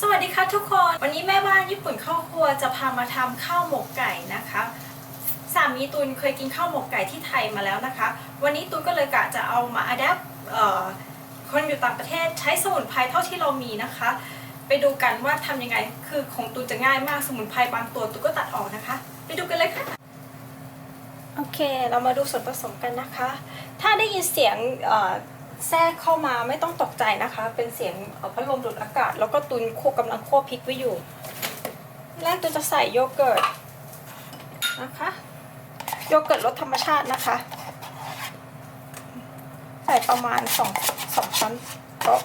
สวัสดีค่ะทุกคน วันนี้แม่บ้านญี่ปุ่นข้าครัวจะพามาทำข้าวหมกไก่นะคะสามีตุนเคยกินข้าวหมกไก่ที่ไทยมาแล้วนะคะ วันนี้ตุนก็เลยกะจะเอามาอัดแอปคนอยู่ต่างประเทศใช้สมุนไพรเท่าที่เรามีนะคะ ไปดูกันว่าทำยังไงคือของตุนจะง่ายมากสมุนไพรบางตัวตุนก็ตัดออกนะคะ ไปดูกันเลยค่ะโอเค เรามาดูส่วนผสมกันนะคะ ถ้าได้ยินเสียงเอ่อ แทรกเข้ามาไม่ต้องตกใจนะคะ เป็นเสียงเอ่อพัดลมดูดอากาศ แล้วก็ตุนคั่วกำลังคั่วพริกไว้อยู่ แรกตุนจะใส่โยเกิร์ตนะคะโยเกิร์ตรสธรรมชาตินะคะ ใส่ประมาณสองสองช้อนโต๊ะ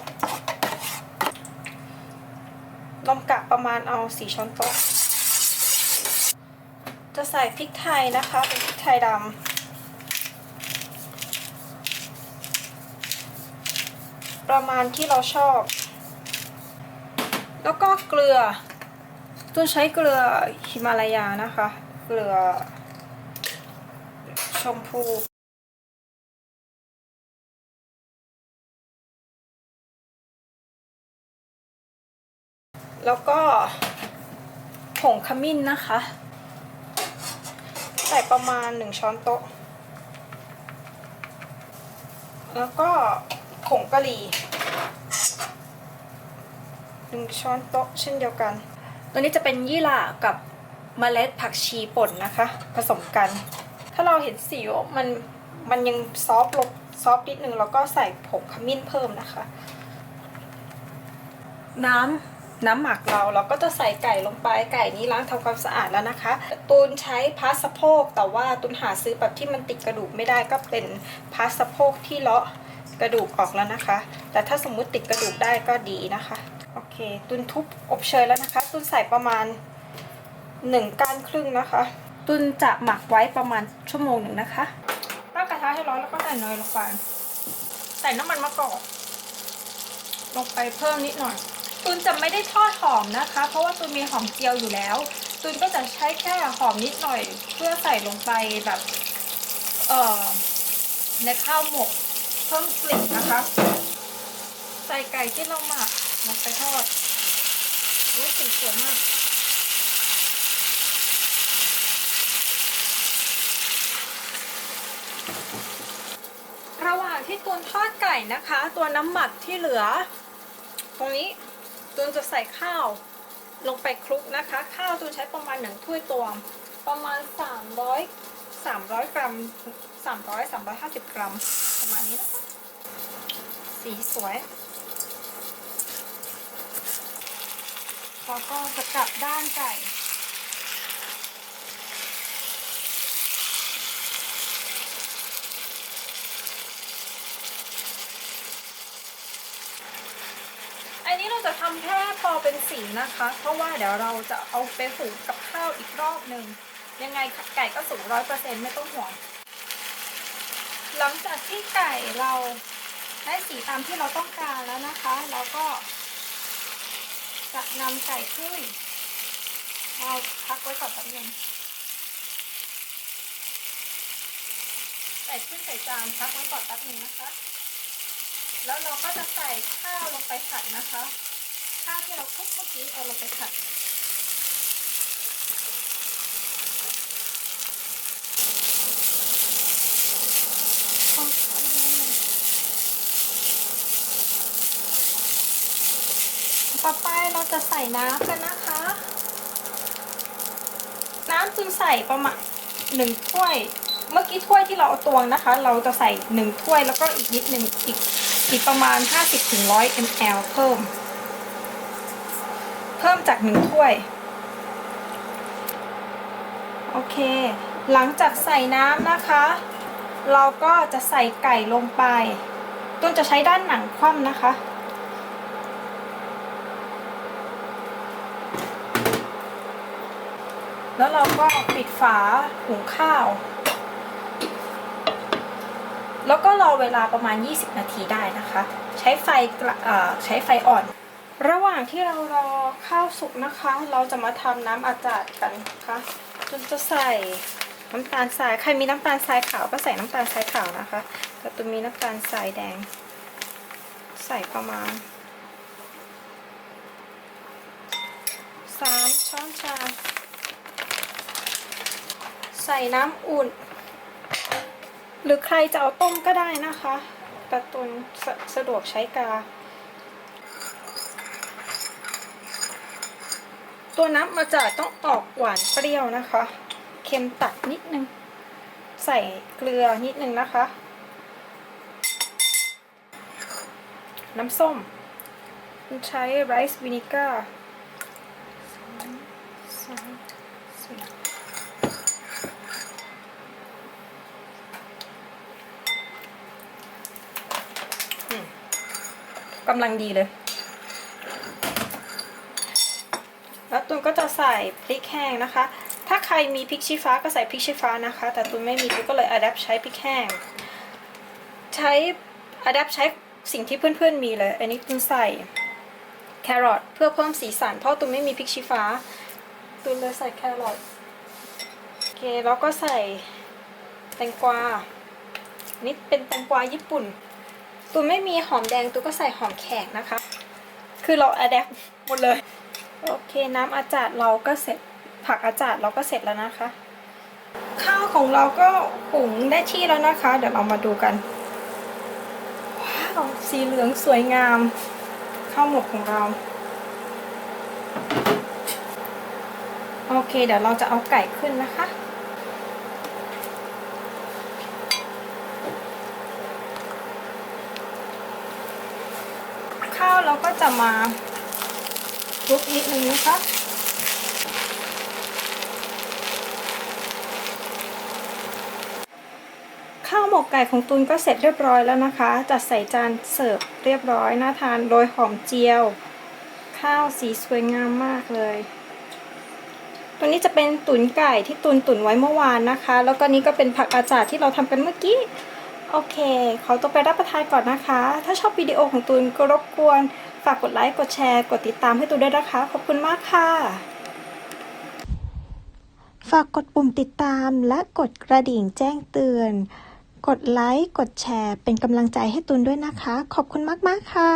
นมกะประมาณเอาสี่ช้อนโต๊ะจะใส่พริกไทยนะคะ เป็นพริกไทยดำ ประมาณที่เราชอบ แล้วก็เกลือตุนใช้เกลือฮิมาลายานะคะ เกลือชมพูแล้วก็ผงขมิ้นนะคะ ใส่ประมาณหนึ่งช้อนโต๊ะ แล้วก็ ผงกะหรี่หนึ่งช้อนโต๊ะเช่นเดียวกัน ตัวนี้จะเป็นยี่หร่ากับเมล็ดผักชีป่นนะคะ ผสมกัน ถ้าเราเห็นสีว่ามันมันยังซอฟลงซอฟนิดนึงแล้วก็ใส่ผงขมิ้นเพิ่มนะคะ น้ำน้ำหมักเราเราก็จะใส่ไก่ลงไปไก่นี้ล้างทำความสะอาดแล้วนะคะ ตูนใช้พาสสะโพกแต่ว่าตูนหาซื้อแบบที่มันติดกระดูกไม่ได้ก็เป็นพาสสะโพกที่เลาะ กระดูกออกแล้วนะคะ แต่ถ้าสมมุติติดกระดูกได้ก็ดีนะคะ โอเค ตุนทุบอบเชยแล้วนะคะ ตุนใส่ประมาณหนึ่งก้านครึ่งนะคะ ตุนจะหมักไว้ประมาณชั่วโมงหนึ่งนะคะตั้งกระทะให้ร้อนแล้วก็ใส่เนยลงไป ใส่น้ำมันมะกอกลงไปเพิ่มนิดหน่อย ตุนจะไม่ได้ทอดหอมนะคะ เพราะว่าตุนมีหอมเจียวอยู่แล้ว ตุนก็จะใช้แค่หอมนิดหน่อย เพื่อใส่ลงไปแบบ เอ่อในข้าวหมก เพิ่มกลิ่นนะคะ ใส่ไก่ที่เราหมักลงไปทอดรู้สีสวยมากระหว่างที่ตุนทอดไก่นะคะ ตัวน้ำหมักที่เหลือ ตรงนี้ตูนจะใส่ข้าวลงไปคลุกนะคะ ข้าวตูนใช้ประมาณหนึ่งถ้วยตวงประมาณ 300 300 กรัม 300 350 กรัม ประมาณนี้นะคะ สีสวย แล้วก็จะกลับด้านไก่อันนี้เราจะทำแค่พอเป็นสีนะคะ เพราะว่าเดี๋ยวเราจะเอาไปหุงกับข้าวอีกรอบหนึ่งยังไงไก่ก็สุกร้อยเปอร์เซ็นต์ไม่ต้องห่วง หลังจากที่ไก่เรา ได้สีตามที่เราต้องการแล้วนะคะเราก็จะนำไก่ขึ้นเราพักไว้ก่อนแป๊บนึงใส่ขึ้นใส่จานพักไว้ก่อนแป๊บนึงนะคะ แล้วเราก็จะใส่ข้าวลงไปผัดนะคะ ข้าวที่เราคลุกเมื่อกี้เอาลงไปผัด ต่อไปเราจะใส่น้ำกันนะคะ น้ำจึงใส่ประมาณหนึ่งถ้วย เมื่อกี้ถ้วยที่เราเอาตวงนะคะ เราจะใส่หนึ่งถ้วยแล้วก็อีกนิดหนึ่งอีกอีกประมาณ 50ถึง100 ml เพิ่ม เพิ่มจากหนึ่งถ้วย โอเค หลังจากใส่น้ำนะคะ เราก็จะใส่ไก่ลงไปต้นจะใช้ด้านหนังคว่ำนะคะ แล้วเราก็ปิดฝาหุงข้าว แล้วก็รอเวลาประมาณ 20 นาทีได้นะคะ ใช้ไฟอ่อใช้ไฟอ่อน ระหว่างที่เรารอข้าวสุกนะคะ เราจะมาทำน้ำอาจาดกันนะคะจนจะใส่น้ำตาลทรายใครมีน้ำตาลทรายขาวก็ใส่น้ำตาลทรายขาวนะคะแต่ตัวมีน้ำตาลทรายแดง ใส่ประมาณสามช้อนชา ใส่น้ำอุ่น หรือใครจะเอาต้มก็ได้นะคะแต่ตุนสะสะดวกใช้กา ตัวน้ำมาจากต้องออกหวานเปรี้ยวนะคะ เค็มตัดนิดนึง ใส่เกลือนิดนึงนะคะ น้ำส้ม ใช้ไรซ์วินิก้าสองสี่อืม กำลังดีเลย แล้วตุนก็จะใส่พริกแห้งนะคะ ถ้าใครมีพริกชี้ฟ้าก็ใส่พริกชี้ฟ้านะคะ แต่ตุนไม่มีตุนก็เลยอัดแอปใช้พริกแห้ง ใช้อัดแอปใช้สิ่งที่เพื่อนๆมีเลย อันนี้ตุนใส่แครอทเพื่อเพิ่มสีสันเพราะตุนไม่มีพริกชี้ฟ้า ตุนเลยใส่แครอทโอเคแล้วก็ใส่แตงกวานี่เป็นแตงกวาญี่ปุ่น ตุนไม่มีหอมแดงตุนก็ใส่หอมแขกนะคะ คือเราอัดแอปหมดเลย โอเคน้ำอาจารย์เราก็เสร็จผักอาจารย์เราก็เสร็จแล้วนะคะ ข้าวของเราก็หุงได้ที่แล้วนะคะ เดี๋ยวเรามาดูกันว้าวสีเหลืองสวยงาม ข้าวหมกของเราโอเค เดี๋ยวเราจะเอาไก่ขึ้นนะคะ ข้าว เราก็จะมาคลุกนิดนึงนะคะข้าวหมกไก่ของตูนก็เสร็จเรียบร้อยแล้วนะคะ จัดใส่จานเสิร์ฟเรียบร้อยน่าทานโรยหอมเจียว ข้าวสีสวยงามมากเลย ตัวนี้จะเป็นตุ๋นไก่ที่ตุนตุ๋นไว้เมื่อวานนะคะ แล้วก็นี้ก็เป็นผักอาจารย์ที่เราทำกันเมื่อกี้ โอเค ขอตัวไปรับประทานก่อนนะคะ ถ้าชอบวิดีโอของตูนก็รบกวน ฝากกดไลค์ กดแชร์ กดติดตามให้ตูนด้วยนะคะ ขอบคุณมากค่ะ ฝากกดปุ่มติดตามและกดกระดิ่งแจ้งเตือน กดไลค์ กดแชร์ เป็นกำลังใจให้ตูนด้วยนะคะ ขอบคุณมาก ๆ ค่ะ